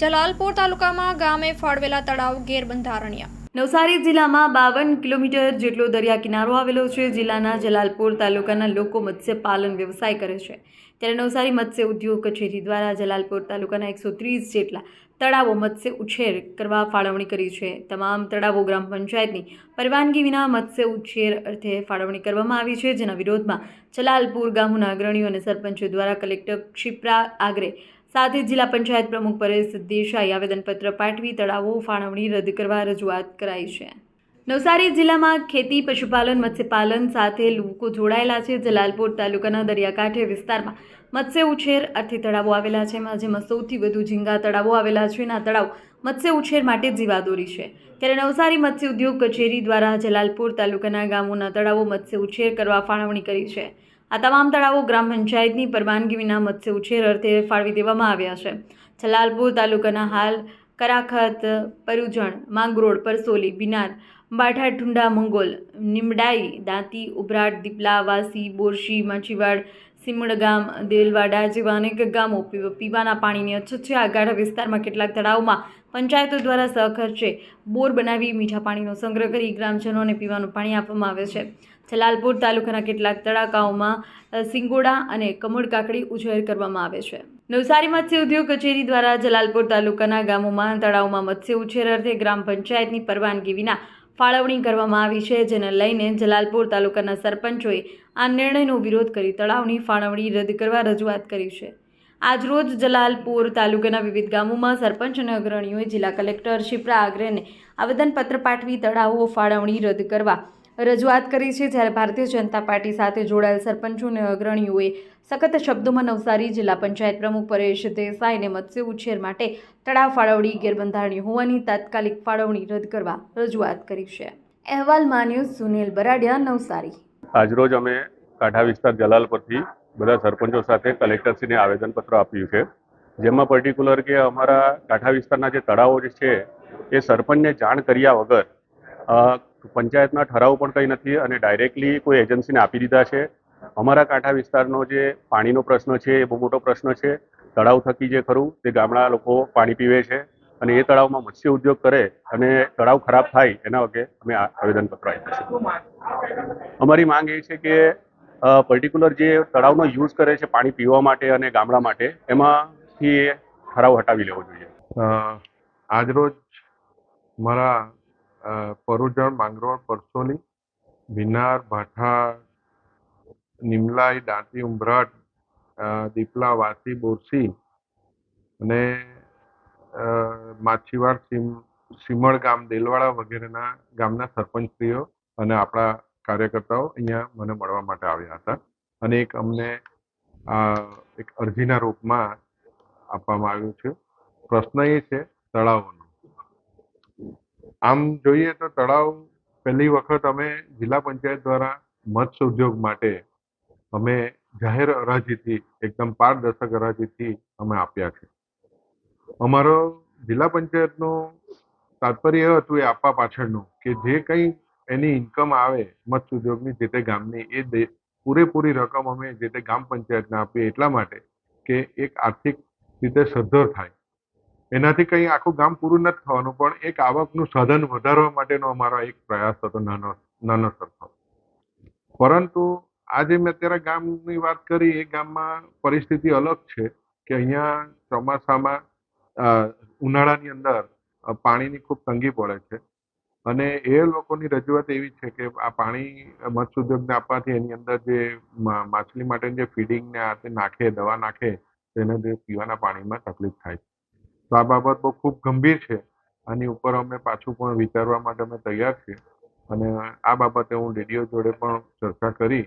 જલાલપોર તાલુકામાં ગામે ફાળવેલા તળાવ ગેરબંધારણીય. નવસારી જિલ્લામાં બાવન કિલોમીટર જેટલો દરિયા કિનારો આવેલો છે. જિલ્લાના જલાલપોર તાલુકાના લોકો મત્સ્યપાલન વ્યવસાય કરે છે. ત્યારે નવસારી મત્સ્ય ઉદ્યોગ કચેરી દ્વારા જલાલપોર તાલુકાના એકસો ત્રીસ જેટલા તળાવો મત્સ્ય ઉછેર કરવા ફાળવણી કરી છે. તમામ તળાવો ગ્રામ પંચાયતની પરવાનગી વિના મત્સ્ય ઉછેર અર્થે ફાળવણી કરવામાં આવી છે. જેના વિરોધમાં જલાલપુર ગામોના અગ્રણીઓ અને સરપંચો દ્વારા કલેક્ટર ક્ષિપ્રા આગરે સાથે જિલ્લા પંચાયત પ્રમુખ પરેશ દેસાઈ આવેદનપત્ર પાઠવી તળાવો, ફાળવણી રદ કરવા રજૂઆત કરાઈ છે. નવસારી જિલ્લામાં ખેતી, પશુપાલન, મત્સ્યપાલન સાથે લોકો જોડાયેલા છે. જલાલપોર તાલુકાના દરિયાકાંઠે વિસ્તારમાં મત્સ્ય ઉછેર અર્થે તળાવો આવેલા છે. જેમાં સૌથી વધુ ઝીંગા તળાવો આવેલા છે અને આ તળાવ મત્સ્ય ઉછેર માટે જીવાદોરી છે. ત્યારે નવસારી મત્સ્ય ઉદ્યોગ કચેરી દ્વારા જલાલપોર તાલુકાના ગામોના તળાવો મત્સ્ય ઉછેર કરવા ફાળવણી કરી છે. આ તમામ તળાવો ગ્રામ પંચાયતની પરવાનગી વિના મત્સ્ય ઉછેર અર્થે ફાળવી દેવામાં આવ્યા છે. જલાલપુર તાલુકાના હાલ કરાખત, પરુજણ, માંગરોળ, પરસોલી, બિનાર બાઠા ઠુંડા મંગોલ, નિમડાઈ, દાંતી, ઉભરાટ, દીપલા, વાસી, બોરશી, માછીવાડ સિમડગામ દેલવાડા જેવા અનેક ગામો પીવાના પાણીની અછત છે. ગાઢ વિસ્તારમાં કેટલાક તળાવમાં પંચાયતો દ્વારા સહખર્ચે બોર બનાવી મીઠા પાણીનો સંગ્રહ કરી ગ્રામજનોને પીવાનું પાણી આપવામાં આવે છે. જલાલપુર તાલુકાના કેટલાક તળાકાઓમાં સિંગોડા અને કમળ કાકડી ઉછેર કરવામાં આવે છે. નવસારી મત્સ્ય ઉદ્યોગ કચેરી દ્વારા જલાલપુર તાલુકાના ગામોમાં, તળાવમાં મત્સ્ય ઉછેર અર્થે ગ્રામ પંચાયતની પરવાનગી વિના ફાળવણી કરવામાં આવી છે, જેને લઈને જલાલપુર તાલુકાના સરપંચોએ આ નિર્ણયનો વિરોધ કરી તળાવની ફાળવણી રદ કરવા રજૂઆત કરી છે. આજરોજ જલાલપુર તાલુકાના વિવિધ ગામોમાં સરપંચ અને અગ્રણીઓએ જિલ્લા કલેક્ટર શિપ્રા આગ્રેને આવેદનપત્ર પાઠવી તળાવો ફાળવણી રદ કરવા રજૂઆત કરી છે જ્યારે ભારતીય જનતા પાર્ટી સાથે જોડાયેલ સરપંચો અને અગ્રણીઓએ સખત શબ્દોમાં નવસારી જિલ્લા પંચાયત પ્રમુખ પરેશ દેસાઈને મત્સ્ય ઉછેર માટે તળાવ ફાળવણી ગેરબંધારણીય હોવાની તાત્કાલિક ફાળવણી રદ કરવા રજૂઆત કરી છે. અહેવાલ માન્યો સુનિલ બરાડિયા, નવસારી. આજરોજ અમે કાંઠા વિસ્તાર જલાલ પરથી બધા સરપંચો સાથે કલેક્ટરશ્રીને આવેદનપત્ર આપ્યું છે. જેમાં પર્ટિક્યુલર કે અમારા કાંઠા વિસ્તારના જે તળાવો જે છે, એ સરપંચને જાણ કર્યા વગર પંચાયતના ઠરાવ પણ કંઈ નથી અને ડાયરેક્ટલી કોઈ એજન્સીને આપી દીધા છે. અમારા કાંઠા વિસ્તારનો જે પાણીનો પ્રશ્ન છે, એ બહુ મોટો પ્રશ્ન છે. તળાવ થકી જે ખરું, તે ગામડા લોકો પાણી પીવે છે અને એ તળાવમાં મત્સ્ય ઉદ્યોગ કરે અને તળાવ ખરાબ થાય એના વગે અમે આવેદનપત્ર આપ્યું છે. અમારી માંગ એ છે કે પર્ટિક્યુલર જે તળાવનો યુઝ કરે છે પાણી પીવા માટે અને ગામડા માટે, એમાંથી ઠરાવ હટાવી લેવો જોઈએ. આજરોજ મારા પરુજણ, માંગરોળ, પરસોલી ભિનાર ભાઠા, નિમલાઈ, દાંતી ઉંબરટ દીપલા, વાસી, બોરસી અને સીમ સીમળ ગામ, દેલવાડા વગેરેના ગામના સરપંચશ્રીઓ અને આપણા કાર્યકર્તાઓ અહીંયા મને મળવા માટે આવ્યા હતા. અને એક અમને એક અરજીના રૂપમાં આપવામાં આવ્યું છે. પ્રશ્ન એ છે, તળાવોનો. આમ જોઈએ તો તળાવ પહેલી વખત અમે જિલ્લા પંચાયત દ્વારા મત્સ્ય ઉદ્યોગ માટે અમે જાહેર હરાજીથી એકદમ પારદર્શક હરાજીથી અમે આપ્યા છે. અમારો જિલ્લા પંચાયતનું તાત્પર્ય એ હતું એ આપવા પાછળનું કે જે કંઈ એની ઇન્કમ આવે મત્સ્ય ઉદ્યોગની જે તે ગામની, એ પૂરેપૂરી રકમ અમે જે તે ગ્રામ પંચાયતને આપીએ એટલા માટે કે એક આર્થિક રીતે સદ્ધર થાય. એનાથી કંઈ આખું ગામ પૂરું નથી થવાનું, પણ એક આવકનું સાધન વધારવા માટેનો અમારો એક પ્રયાસ હતો નાનો નાનો સરખો. પરંતુ આજે મેં અત્યારે ગામની વાત કરી, એ ગામમાં પરિસ્થિતિ અલગ છે કે અહીંયા ચોમાસામાં ઉનાળાની અંદર પાણીની ખૂબ તંગી પડે છે. અને એ લોકોની રજૂઆત એવી છે કે આ પાણી મત્સ્ય ઉદ્યોગને આપવાથી એની અંદર જે માછલી માટેની જે ફીડિંગ ને આ નાખે, દવા નાખે, તેને જે પીવાના પાણીમાં તકલીફ થાય છે. તો આ બાબત બહુ ખૂબ ગંભીર છે. આની ઉપર અમે પાછું પણ વિચારવા માટે અમે તૈયાર છીએ. અને આ બાબતે હું રેડિયો જોડે પણ ચર્ચા કરી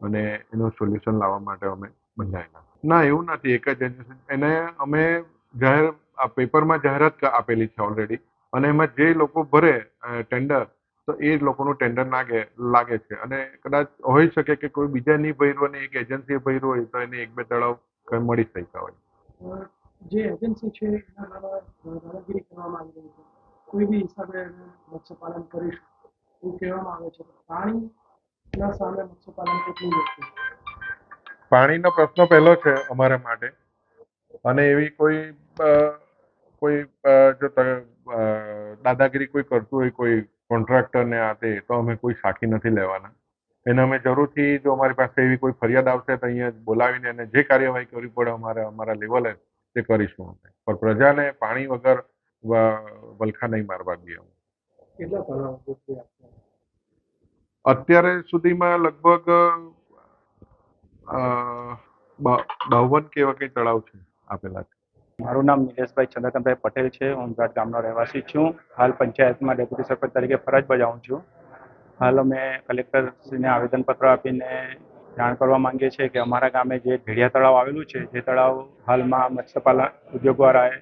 અને એનું સોલ્યુશન લાવવા માટે અમે બંધાયેલા. ના, એવું નથી. એક જ એને અમે જાહેર, આ પેપરમાં જાહેરાત આપેલી છે ઓલરેડી અને એમાં જે લોકો ભરે ટેન્ડર તો એ લોકોનું ટેન્ડર લાગે લાગે છે. અને કદાચ હોઈ શકે કે કોઈ બીજા નહીં ભર્યું અને એક એજન્સીએ ભર્યું હોય તો એને એક બે તળાવ કંઈ મળી શકતા હોય. જે એજન્સી છે, એના દ્વારા દાદાગીરી કરવામાં આવી રહી છે. કોઈ બી હિસાબે એને મત્સ્યપાલન કરીશું એવું કહેવામાં આવે છે. પાણીના સામે મત્સ્યપાલન કેટલું યોગ્ય પાણીનો પ્રશ્ન પહેલો છે અમારા માટે. અને એવી કોઈ કોઈ જો દાદાગીરી કોઈ કરતું હોય, કોઈ કોન્ટ્રાક્ટરને આ તે, તો અમે કોઈ સાખી નથી લેવાના. એને અમે જરૂરથી, જો અમારી પાસે એવી કોઈ ફરિયાદ આવશે, તો અહીંયા બોલાવીને એને જે કાર્યવાહી કરવી પડે અમારે, અમારા લેવલે તે કરીશું અમે. પણ પ્રજાને પાણી વગર વલખા નહીં મારવા દઈએ અમે. અત્યારે સુધીમાં લગભગ અ, બ- બાવન કે એવા કંઈ તળાવ છે આપેલા. છે મારું નામ નિલેશભાઈ ચંદ્રકાંતભાઈ પટેલ છે. હું ઉમરાટ ગામનો રહેવાસી છું. હાલ પંચાયતમાં ડેપ્યુટી સરપંચ તરીકે ફરજ બજાવું છું. હાલ અમે કલેક્ટરશ્રીને આવેદનપત્ર આપીને જાણ કરવા માંગીએ છીએ કે અમારા ગામે જે ભેડિયા તળાવ આવેલું છે, જે તળાવ હાલમાં મત્સ્યપાલન ઉદ્યોગ વાળાએ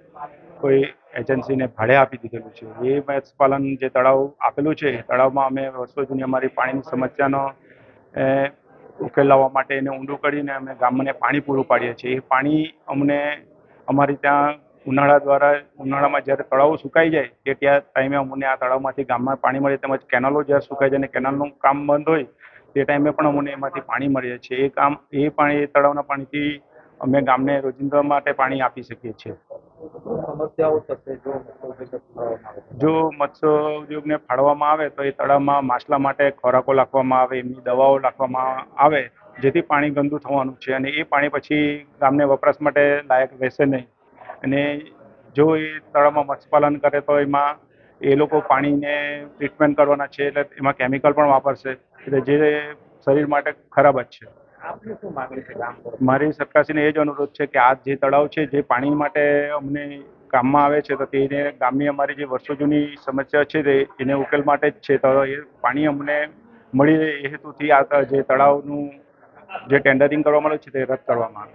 કોઈ એજન્સીને ભાડે આપી દીધેલું છે. એ મત્સ્યપાલન જે તળાવ આપેલું છે, એ તળાવમાં અમે વર્ષો જૂની અમારી પાણીની સમસ્યાનો ઉકેલ લાવવા માટે એને ઊંડું કરીને અમે ગામને પાણી પૂરું પાડીએ છીએ. એ પાણી અમને, અમારી ત્યાં ઉનાળા દ્વારા, ઉનાળામાં જ્યારે તળાવો સુકાઈ જાય તે ત્યાં ટાઈમે અમને આ તળાવમાંથી ગામમાં પાણી મળે, તેમજ કેનાલો જ્યારે સુકાઈ જાય અને કેનાલનું કામ બંધ હોય તે ટાઈમે પણ અમને એમાંથી પાણી મળે છે. એ કામ એ પાણી એ તળાવના પાણીથી અમે ગામને રોજિંદા માટે પાણી આપી શકીએ છીએ. જો મત્સ્ય ઉદ્યોગને ફાળવવામાં આવે તો એ તળાવમાં માછલા માટે ખોરાકો નાખવામાં આવે એમની દવાઓ નાખવામાં આવે જેથી પાણી ગંદુ થવાનું છે અને એ પાણી પછી ગામને વપરાશ માટે લાયક રહેશે નહીં. અને જો એ તળાવમાં મત્સ્યપાલન કરે તો એમાં એ લોકો પાણીને ટ્રીટમેન્ટ કરવાના છે એટલે એમાં કેમિકલ પણ વાપરશે. એટલે જે શરીર માટે ખરાબ જ છે. મારી સરકારશ્રીને એ જ અનુરોધ છે કે આ જે તળાવ છે જે પાણી માટે અમને કામમાં આવે છે તો તેને ગામની અમારી જે વર્ષો જૂની સમસ્યા છે તે એને ઉકેલ માટે જ છે. તો એ પાણી અમને મળી રહે એ હેતુથી આ જે તળાવનું જે ટેન્ડરિંગ કરવામાં આવ્યું છે તે રદ કરવામાં આવે.